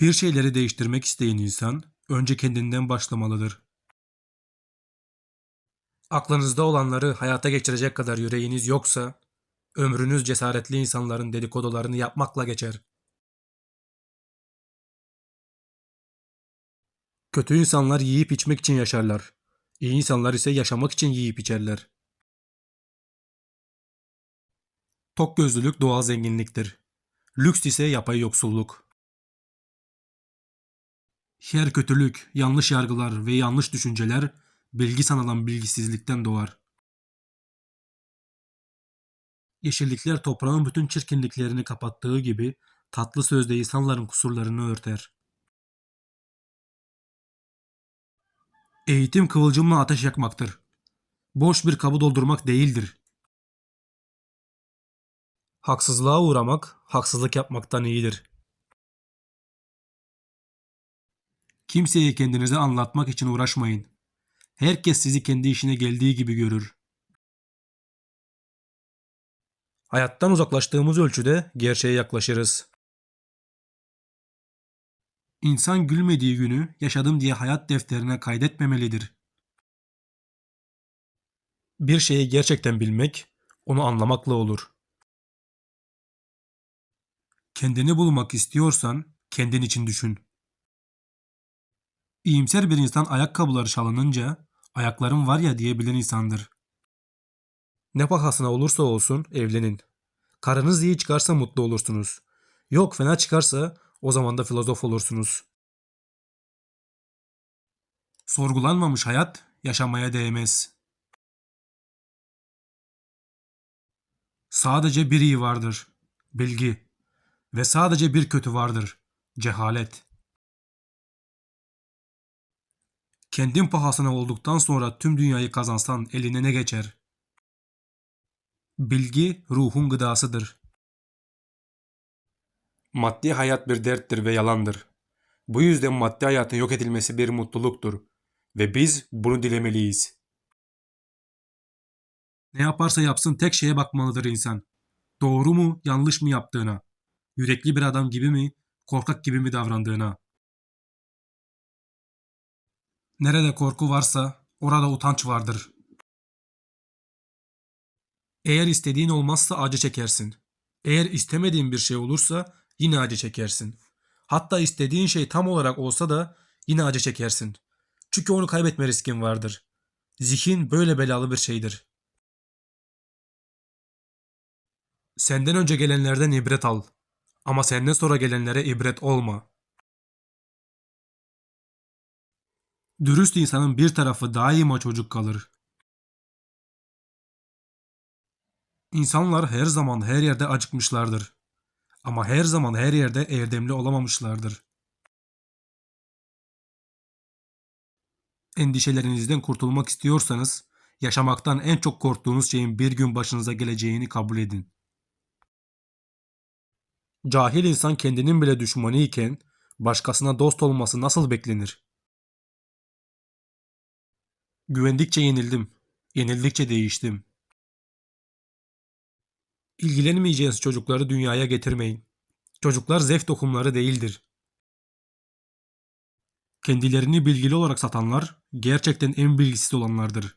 Bir şeyleri değiştirmek isteyen insan önce kendinden başlamalıdır. Aklınızda olanları hayata geçirecek kadar yüreğiniz yoksa, ömrünüz cesaretli insanların dedikodularını yapmakla geçer. Kötü insanlar yiyip içmek için yaşarlar. İyi insanlar ise yaşamak için yiyip içerler. Tok gözlülük doğal zenginliktir. Lüks ise yapay yoksulluk. Her kötülük, yanlış yargılar ve yanlış düşünceler bilgi sanılan bilgisizlikten doğar. Yeşillikler toprağın bütün çirkinliklerini kapattığı gibi tatlı sözde insanların kusurlarını örter. Eğitim kıvılcımla ateş yakmaktır. Boş bir kabı doldurmak değildir. Haksızlığa uğramak, haksızlık yapmaktan iyidir. Kimseye kendinizi anlatmak için uğraşmayın. Herkes sizi kendi işine geldiği gibi görür. Hayattan uzaklaştığımız ölçüde gerçeğe yaklaşırız. İnsan gülmediği günü yaşadım diye hayat defterine kaydetmemelidir. Bir şeyi gerçekten bilmek, onu anlamakla olur. Kendini bulmak istiyorsan kendin için düşün. İyimser bir insan ayakkabıları çalınınca ayaklarım var ya diyebilen insandır. Ne pahasına olursa olsun evlenin. Karınız iyi çıkarsa mutlu olursunuz. Yok fena çıkarsa o zaman da filozof olursunuz. Sorgulanmamış hayat yaşamaya değmez. Sadece bir iyi vardır. Bilgi. Ve sadece bir kötü vardır. Cehalet. Kendin pahasına olduktan sonra tüm dünyayı kazansan eline ne geçer? Bilgi ruhun gıdasıdır. Maddi hayat bir derttir ve yalandır. Bu yüzden maddi hayatın yok edilmesi bir mutluluktur ve biz bunu dilemeliyiz. Ne yaparsa yapsın tek şeye bakmalıdır insan. Doğru mu, yanlış mı yaptığına. Yürekli bir adam gibi mi, korkak gibi mi davrandığına. Nerede korku varsa orada utanç vardır. Eğer istediğin olmazsa acı çekersin. Eğer istemediğin bir şey olursa yine acı çekersin. Hatta istediğin şey tam olarak olsa da yine acı çekersin. Çünkü onu kaybetme riskin vardır. Zihin böyle belalı bir şeydir. Senden önce gelenlerden ibret al. Ama senden sonra gelenlere ibret olma. Dürüst insanın bir tarafı daima çocuk kalır. İnsanlar her zaman her yerde acıkmışlardır. Ama her zaman her yerde erdemli olamamışlardır. Endişelerinizden kurtulmak istiyorsanız, yaşamaktan en çok korktuğunuz şeyin bir gün başınıza geleceğini kabul edin. Cahil insan kendinin bile düşmanı iken başkasına dost olması nasıl beklenir? Güvendikçe yenildim. Yenildikçe değiştim. İlgilenmeyeceğiniz çocukları dünyaya getirmeyin. Çocuklar zevk dokumları değildir. Kendilerini bilgili olarak satanlar gerçekten en bilgisiz olanlardır.